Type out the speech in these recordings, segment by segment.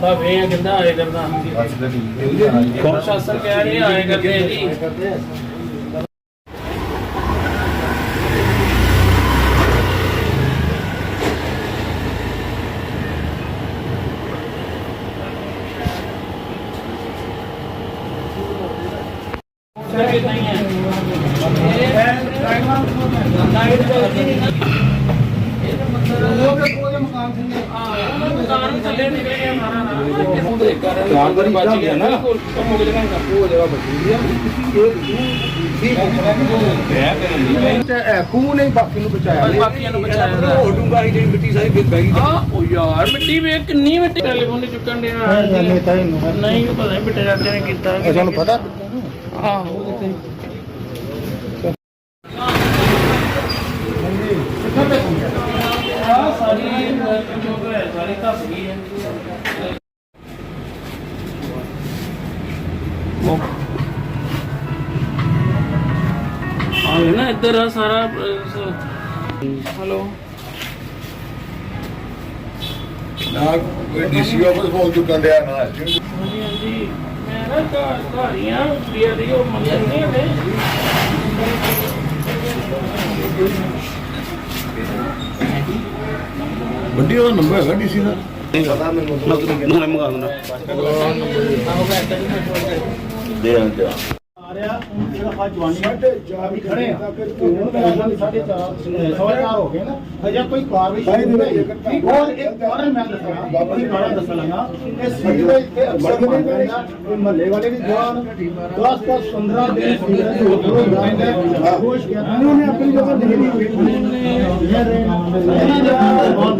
ਬਾ ਵੇ ਕਹਿੰਦਾ ਆਏ ਕਰਦਾ ਪ੍ਰਸ਼ਾਸਨ ਕਹਿ ਰਿਹਾ ਆਏ ਕਰਦੇ ਆ ਜੀ। ਹੀ ਹੈ। ਨਹੀਂ ਨਾ ਇਹ ਉਹਦੇ ਮਕਾਨ ਥੱਲੇ ਹਾਂ ਮਕਾਨ ਥੱਲੇ ਨਿਕਲ ਗਿਆ ਮਾਰਾ ਨਾ ਉਹਦੇ ਕਾਰਨ ਜਾਨਵਰ ਬਚ ਗਿਆ ਨਾ। ਬਿਲਕੁਲ ਨੇ ਬਾਕੀ ਨੂੰ ਬਚਾਇਆ ਬਾਕੀਆਂ ਨੂੰ ਬਚਾਇਆ ਉਹ ਡੂੰਗਾ ਜਿਹੜੀ ਮਿੱਟੀ ਸਾਰੀ ਫਿਰ ਬਹਿ ਆ ਉਹ ਯਾਰ ਮਿੱਟੀ ਵੇ ਕਿੰਨੀ ਮਿੱਟੀ ਟੈਲੀਫੋਨ ਤੇ ਚੁੱਕਣ ਦੇ ਨਹੀਂ ਪਤਾ ਨਹੀਂ ਜਾਂਦੇ ਨੇ ਕੀਤਾ ਕਿ ਪਤਾ ਆਹੋ ਉਹਦੇ ਆ ਸਾਰੀ ਜੋ ਹੈ ਸਾਰੀ ਧੱਸ ਗਈ ਹੈ ਆ ਨਾ ਇੱਧਰ ਆ ਸਾਰਾ ਹਲੋ ਨਾ ਕੋਈ ਡੀਸੀ ਆਫਿਸ ਫੋਨ ਚੁੱਕਣ ਡਿਆ ਨਾ ਹਾਂਜੀ ਹਾਂਜੀ। ਮੈਂ ਨਾ ਘਰ ਘਾਰੀਆਂ ਪ੍ਰਿਆ ਦੀ ਉਹ ਮੰਦਰ ਨਹੀਂ ਹੈ ਵੱਡੀ ਉਹਦਾ ਨੰਬਰ ਹੈਗਾ ਡੀਸੀ ਦਾ। ਆਂ ਆ ਆ ਹੁਣ ਮੈਂ ਸਾਡੇ ਚਾਰ ਸਵਾ ਚਾਰ ਹੋ ਗਏ ਨਾ ਹਜੇ ਕੋਈ ਕਾਰਵਾਈ ਨਹੀਂ ਹੋਈ ਹੋਰ ਇੱਕ ਕਾਰਨ ਮੈਂ ਦੱਸਣਾ ਬਾਬਾ ਜੀ ਕਾਰਨ ਦੱਸਣਾ ਇਹ ਸੀਵਰੇਜ ਤੇ ਅਕਸਰ ਬਣ ਪੈਂਦਾ ਇਹ ਮਹੱਲੇ ਵਾਲੇ ਵੀ ਜਵਾਨ 10 10 15 ਦਿਨ ਸੀਵਰੇਜ ਹੋ ਹੋ ਜਾਂਦਾ ਖੁਸ਼ ਗਿਆ ਉਹਨੇ ਆਪਣੀ ਜਗ੍ਹਾ ਦੇ ਦਿੱਤੀ ਇਹਨਾਂ ਦੇ ਬਹੁਤ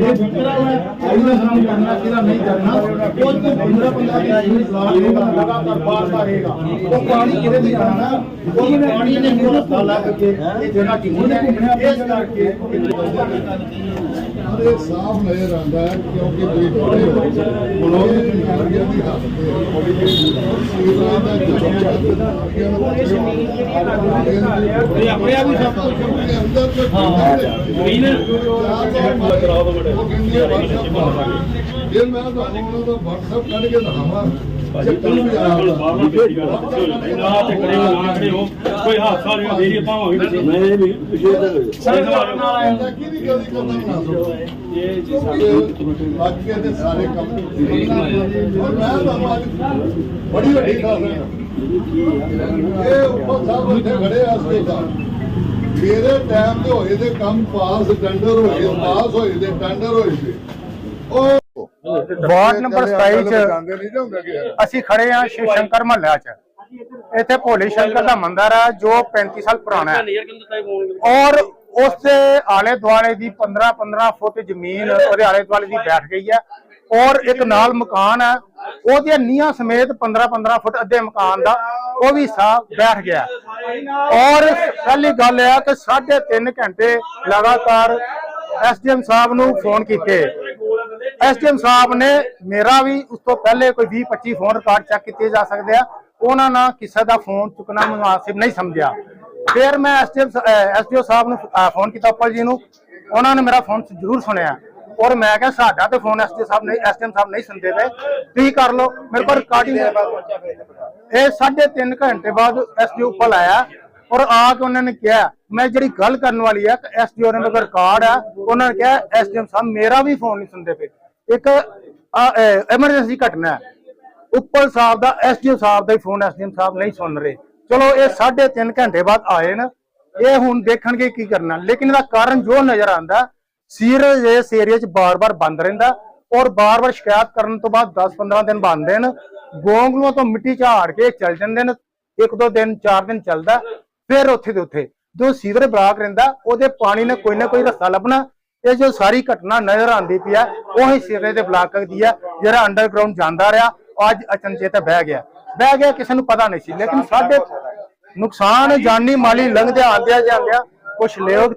ਇਹ ਫਿਕਰਾ ਹੈ ਇਹਨਾਂ ਸਾਨੂੰ ਕਰਨਾ ਕਿਹਦਾ ਨਹੀਂ ਕਰਨਾ ਉਹ ਤੇ 15 15 ਦਿਨ ਇਹ ਸਲਾਹ ਦੇਗਾ ਲਗਾਤਾਰ ਬਾਰ ਬਾਰ ਰਹੇਗਾ ਉਹ ਪਾਣੀ ਕਿਹਦੇ ਦੀ ਜਾਣਾ ਉਹ ਪਾਣੀ ਨੇ ਮੇਰਾ ਸਾਲਾ ਕੇ ਇਹ ਜਗ੍ਹਾ ਕਿੰਨੀ ਹੈ ਇਸ ਕਰਕੇ ਇਹ ਸਾਫ਼ ਨਜ਼ਰ ਆਉਂਦਾ ਹੈ ਕਿਉਂਕਿ ਹੁਣ ਉਹ ਦੁਨੀਆ ਦੀ ਹੱਥ ਤੇ ਸੀਵਰਾਂ ਦਾ ਇਹ ਆਪਣੇ ਆਪ ਹੀ ਸਭ ਕੁਝ ਅੰਦਰ ਤੋਂ ਹਾਂ ਜ਼ਮੀਨ ਕਰਾਓ ਇਹ ਮੈਂ ਤਾਂ ਉਹਨਾਂ ਦਾ WhatsApp ਕੱਢ ਕੇ ਦਿਖਾਵਾਂ ਚੱਕਰ ਵੀ ਆ। ਕੋਈ ਹਾਦਸਾ ਨਹੀਂ ਮੇਰੀ ਪਾਵਾਂਗੇ ਵਿੱਚ ਮੈਂ ਵੀ ਪਿਛੇ ਦਾ ਨਾਲ ਆਇਆ ਕੀ ਵੀ ਕਦੀ ਕਰਦਾ ਬਣਾ ਦੋ ਇਹ ਜੀ ਸਾਡੇ ਬਾਕੀ ਦੇ ਸਾਰੇ ਕੰਮ ਔਰ ਮੈਂ ਤਾਂ ਅੱਜ ਬੜੀ ਵੱਡੀ ਗੱਲ ਹੈ ਇਹ ਉੱਪਰ ਸਾਹਿਬ ਉੱਥੇ ਖੜੇ ਆ ਹਸਪਤਾਲ ਮੇਰੇ ਟਾਈਮ ਤੇ ਹੋਏ ਦੇ ਕੰਮ ਪਾਸ ਟੈਂਡਰ ਹੋਏ ਪਾਸ ਹੋਏ ਦੇ ਟੈਂਡਰ ਹੋਏ ਦੇ। ਉਹ ਵਾਰਡ ਨੰਬਰ 27 ਚ ਜਾਂਦੇ ਨਹੀਂ ਜਾਂਦੇ ਕਿ ਅਸੀਂ ਖੜੇ ਆ ਸ਼ਿਵ ਸ਼ੰਕਰ ਮਹੱਲਾ ਚ। ਇੱਥੇ ਭੋਲੇ ਸ਼ੰਕਰ ਦਾ ਮੰਦਿਰ ਹੈ ਜੋ 35 ਸਾਲ ਪੁਰਾਣਾ ਹੈ। ਔਰ ਉਸ ਦੇ ਆਲੇ ਦੁਆਲੇ ਦੀ 15 15 ਫੁੱਟ ਜ਼ਮੀਨ ਉਹਦੇ ਆਲੇ ਦੁਆਲੇ ਦੀ ਬੈਠ ਗਈ ਹੈ। ਔਰ ਇੱਕ ਨਾਲ ਮਕਾਨ ਹੈ ਉਹਦੀਆਂ ਨੀਹਾਂ ਸਮੇਤ 15 15 ਫੁੱਟ ਅੱਧੇ ਮਕਾਨ ਦਾ ਉਹ ਵੀ ਸਾਹ ਬੈਠ ਗਿਆ ਔਰ ਪਹਿਲੀ ਗੱਲ ਇਹ ਹੈ ਕਿ 3.5 ਘੰਟੇ ਲਗਾਤਾਰ ਐਸਡੀਐਮ ਸਾਹਿਬ ਨੂੰ ਫੋਨ ਕੀਤੇ। ਐਸਡੀਐਮ ਸਾਹਿਬ ਨੇ ਮੇਰਾ ਵੀ ਉਸ ਤੋਂ ਪਹਿਲੇ ਕੋਈ 20 25 ਫੋਨ ਰਿਕਾਰਡ ਚੈੱਕ ਕੀਤੇ ਜਾ ਸਕਦੇ ਆ। ਉਹਨਾਂ ਨਾਲ ਕਿਸੇ ਦਾ ਫੋਨ ਚੁੱਕਣਾ ਮੁਨਾਸਿਬ ਨਹੀਂ ਸਮਝਿਆ। ਫਿਰ ਮੈਂ ਐਸਡੀਐਮ ਐਸਡੀਓ ਸਾਹਿਬ ਨੂੰ ਫੋਨ ਕੀਤਾ ਉੱਪਰ ਜੀ ਨੂੰ। ਉਹਨਾਂ ਨੇ ਮੇਰਾ ਫੋਨ ਜ਼ਰੂਰ ਸੁਣਿਆ। ਔਰ ਮੈਂ ਕਿਹਾ ਸਾਡਾ ਤੇ ਫੋਨ ਐਸਡੀਓ ਸਾਹਿਬ ਨਹੀਂ ਐਸਡੀਐਮ ਸਾਹਿਬ ਨਹੀਂ ਸੁਣਦੇ ਪਏ। ਤੁਸੀਂ ਕਰ ਲਓ। ਮੇਰੇ ਕੋਲ ਰਿਕਾਰਡਿੰਗ ਇਹ ਸਾਢੇ ਤਿੰਨ ਘੰਟੇ ਬਾਅਦ ਐਸਡੀਓ ਉੱਪਰ ਆਇਆ। ਔਰ ਆ ਕੇ ਉਹਨਾਂ ਨੇ ਕਿਹਾ ਮੈਂ ਜਿਹੜੀ ਗੱਲ ਕਰਨ ਵਾਲੀ ਹੈ ਐਸਡੀਓ ਨੇ ਮੇਰੇ ਰਿਕਾਰਡ ਆ। ਉਹਨਾਂ ਨੇ ਕਿਹਾ ਐਸਡੀਐਮ ਸਾਹਿਬ ਮੇਰਾ ਵੀ ਫੋਨ ਨਹੀਂ ਸੁਣਦੇ ਪਏ। ਇੱਕ ਐਮਰਜੈਂਸੀ ਘਟਨਾ ਹੈ। ਉੱਪਲ ਸਾਹਿਬ ਦਾ ਐਸਡੀਓ ਸਾਹਿਬ ਦਾ ਹੀ ਫੋਨ ਐਸਡੀਐਮ ਸਾਹਿਬ ਨਹੀਂ ਸੁਣ ਰਹੇ। ਚਲੋ, ਇਹ 3.5 ਘੰਟੇ ਬਾਅਦ ਆਏ ਨੇ। ਇਹ ਹੁਣ ਦੇਖਣਗੇ ਕੀ ਕਰਨਾ। ਲੇਕਿਨ ਇਹਦਾ ਕਾਰਨ ਜੋ ਨਜ਼ਰ ਆਂਦਾ ਸੀਰਜ ਇਸ ਏਰੀਆ 'ਚ ਬਾਰ-ਬਾਰ ਬੰਦ ਰਹਿੰਦਾ ਔਰ ਬਾਰ-ਬਾਰ ਸ਼ਿਕਾਇਤ ਕਰਨ ਤੋਂ ਬਾਅਦ 10-15 ਦਿਨ ਬੰਦੇ ਨੇ ਗੋਂਗਲੂਆਂ ਤੋਂ ਮਿੱਟੀ ਝਾੜ ਕੇ ਚੱਲ ਜਾਂਦੇ ਨੇ। ਇੱਕ, ਦੋ ਦਿਨ, ਚਾਰ ਦਿਨ ਚੱਲਦਾ, ਫਿਰ ਉੱਥੇ ਦੇ ਉੱਥੇ। ਜੋ ਸੀਵਰ ਬਲਾਕ ਰਹਿੰਦਾ, ਉਹਦੇ ਪਾਣੀ ਨੇ ਕੋਈ ਨਾ ਕੋਈ ਰਸਤਾ ਲੱਭਣਾ। ਇਹ ਜੋ ਸਾਰੀ ਘਟਨਾ ਨਜ਼ਰ ਆਂਦੀ ਪਈ ਹੈ, ਉਹੀ ਸਿਰੇ ਦੇ ਬਲਾਕ ਦੀ ਹੈ, ਜਿਹੜਾ ਅੰਡਰਗਰਾਉਂਡ ਜਾਂਦਾ ਰਿਹਾ, ਅੱਜ ਅਚਨਚੇਤ ਬਹਿ ਗਿਆ। ਬਹਿ ਗਿਆ, ਕਿਸੇ ਨੂੰ ਪਤਾ ਨਹੀਂ ਸੀ, ਲੇਕਿਨ ਸਾਡੇ ਨੁਕਸਾਨ ਜਾਨੀ ਮਾਲੀ ਲੰਘਦੇ ਆਂਦਿਆਂ ਜਾਂਦਿਆਂ ਕੁਛ ਲੋਕ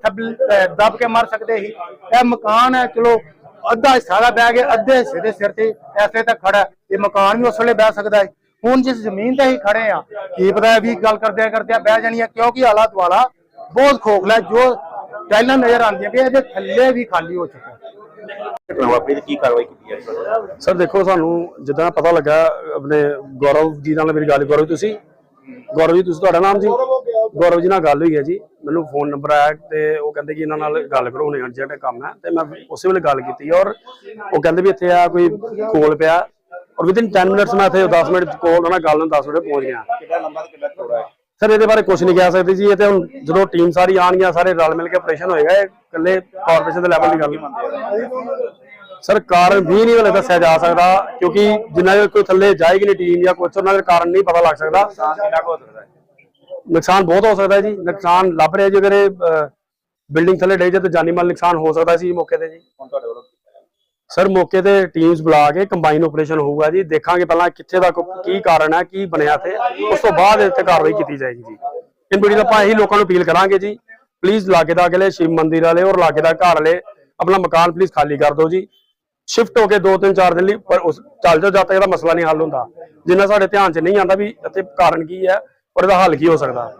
ਦੱਬ ਕੇ ਮਰ ਸਕਦੇ ਸੀ। ਇਹ ਮਕਾਨ ਹੈ, ਚਲੋ, ਅੱਧਾ ਹਿੱਸਾ ਦਾ ਬਹਿ ਗਿਆ, ਅੱਧੇ ਹਿੱਸੇ ਦੇ ਸਿਰ ਤੇ ਐਸੇ ਤਾਂ ਖੜਾ ਇਹ ਮਕਾਨ ਵੀ ਉਸ ਵੇਲੇ ਬਹਿ ਸਕਦਾ ਹੈ ਹੁਣ ਜਿਸ ਜ਼ਮੀਨ ਤੇ ਹੀ ਖੜੇ ਆ ਕੀ ਪਤਾ ਵੀ ਗੱਲ ਕਰਦਿਆਂ ਕਰਦਿਆਂ ਬਹਿ ਜਾਣੀ ਹੈ, ਕਿਉਂਕਿ ਆਲਾ ਦੁਆਲਾ ਬਹੁਤ ਖੋਖਲਾ ਜੋ ਟਾਈਲਾਂ ਨਜ਼ਰ ਆਉਂਦੀਆਂ ਵੀ ਇਹਦੇ ਥੱਲੇ ਵੀ ਖਾਲੀ ਹੋ ਚੁੱਕਾ। ਹੈ ਘਟਨਾ ਵਾਪਰੀ ਤੇ ਕੀ ਕਾਰਵਾਈ ਕੀਤੀ ਹੈ ਇਸ ਬਾਰੇ? ਸਰ ਦੇਖੋ ਸਾਨੂੰ ਜਿੱਦਾਂ ਪਤਾ ਲੱਗਾ ਆਪਣੇ ਗੌਰਵ ਜੀ ਨਾਲ ਮੇਰੀ ਗੱਲ ਕਰੋ ਤੁਸੀਂ? ਗੌਰਵ ਜੀ ਤੁਸੀਂ ਤੁਹਾਡਾ ਨਾਮ ਜੀ? ਗੌਰਵ ਜੀ ਨਾਲ ਗੱਲ ਹੋਈ ਹੈ ਜੀ। ਮੈਨੂੰ ਫੋਨ ਨੰਬਰ ਆਇਆ ਤੇ ਉਹ ਕਹਿੰਦੇ ਕਿ ਇਹਨਾਂ ਨਾਲ ਗੱਲ ਕਰੋ ਹੁਣੇ ਅਰਜੈਂਟ ਕੰਮ ਹੈ। ਤੇ ਮੈਂ ਉਸੇ ਵੇਲੇ ਗੱਲ ਕੀਤੀ ਔਰ ਉਹ ਕਹਿੰਦੇ ਵੀ ਇੱਥੇ ਆ ਕੋਈ ਕੋਲ ਪਿਆ। ਔਰ ਵਿਦਿਨ 10 ਮਿੰਟਸ ਮੈਂ ਇੱਥੇ 10 ਮਿੰਟ ਕੋਲ ਉਹਨਾਂ ਨਾਲ ਗੱਲ ਨੂੰ 10 ਮਿੰਟ ਪਹੁੰਚ ਗਿਆ। ਕਿੰਨਾ ਲੰਬਾ ਤੇ ਕਿੰਨਾ ਚੌੜਾ ਹੈ? ਸਰ ਇਹਦੇ ਬਾਰੇ ਕੁਝ ਨਹੀਂ ਕਹਿ ਸਕਦੇ ਜੀ ਇਹ ਤੇ ਹੁਣ ਜਦੋਂ ਟੀਮ ਸਾਰੀ ਆਣਗੀਆਂ ਸਾਰੇ ਰਲ ਮਿਲ ਕੇ ਆਪਰੇਸ਼ਨ ਹੋਏਗਾ ਇਹ ਇਕੱਲੇ ਕਾਰਪੋਰੇਸ਼ਨ ਦੇ ਲੈਵਲ ਦੀ ਗੱਲ ਨਹੀਂ ਸਰ ਕਾਰਨ ਵੀ ਨਹੀਂ ਹਲੇ ਦੱਸਿਆ ਜਾ ਸਕਦਾ ਕਿਉਂਕਿ ਜਿੰਨਾ ਚਿਰ ਕੋਈ ਥੱਲੇ ਜਾਏਗੀ ਨਹੀਂ ਟੀਮ ਜਾਂ ਕੁਛ ਉਹਨਾਂ ਦਾ ਕਾਰਨ ਨਹੀਂ ਪਤਾ ਲੱਗ ਸਕਦਾ। ਨੁਕਸਾਨ ਬਹੁਤ ਹੋ ਸਕਦਾ ਜੀ ਨੁਕਸਾਨ ਲੱਭ ਰਿਹਾ ਜੀ ਅਗਰ ਇਹ ਬਿਲਡਿੰਗ ਥੱਲੇ ਡੇ ਜੇ ਤਾਂ ਜਾਨੀ ਮਾਲ ਨੁਕਸਾਨ ਹੋ ਸਕਦਾ ਸੀ ਮੌਕੇ ਤੇ ਜੀ। ਹੁਣ ਤੁਹਾਡੇ ਵੱਲੋਂ ਸਰ, ਮੌਕੇ ਤੇ ਟੀਮਸ ਬੁਲਾ ਕੇ ਕੰਬਾਈਨ ਆਪਰੇਸ਼ਨ ਹੋਊਗਾ ਜੀ। ਦੇਖਾਂਗੇ ਪਹਿਲਾਂ ਕਿੱਥੇ ਦਾ ਕੀ ਕਾਰਨ ਹੈ, ਕੀ ਬਣਿਆ ਤੇ ਉਸ ਤੋਂ ਬਾਅਦ ਇੱਥੇ ਕਾਰਵਾਈ ਕੀਤੀ ਜਾਏਗੀ ਜੀ। ਇਨ ਵੀਡੀਓ ਆਪਾਂ ਇਹੀ ਲੋਕਾਂ ਨੂੰ ਅਪੀਲ ਕਰਾਂਗੇ ਜੀ। ਪਲੀਜ਼ ਲਾਗੇ ਦਾ ਅਗਲੇ, ਸ਼ਿਵ ਮੰਦਿਰ ਵਾਲੇ ਔਰ ਲਾਗੇ ਦਾ ਘਰ ਵਾਲੇ, ਆਪਣਾ ਮਕਾਨ ਪਲੀਜ਼ ਖਾਲੀ ਕਰ ਦਿਓ ਜੀ। ਸ਼ਿਫਟ ਹੋ ਕੇ 2-3 4 ਦਿਨ ਲਈ ਪਰ ਉਸ ਚੱਲ ਜਾਓ, ਜਦ ਤੱਕ ਇਹਦਾ ਮਸਲਾ ਨਹੀਂ ਹੱਲ ਹੁੰਦਾ। ਜਿੰਨਾ ਸਾਡੇ ਧਿਆਨ 'ਚ ਨਹੀਂ ਆਉਂਦਾ ਵੀ ਇੱਥੇ ਕਾਰਨ ਕੀ ਹੈ ਔਰ ਇਹਦਾ ਹੱਲ ਕੀ ਹੋ ਸਕਦਾ।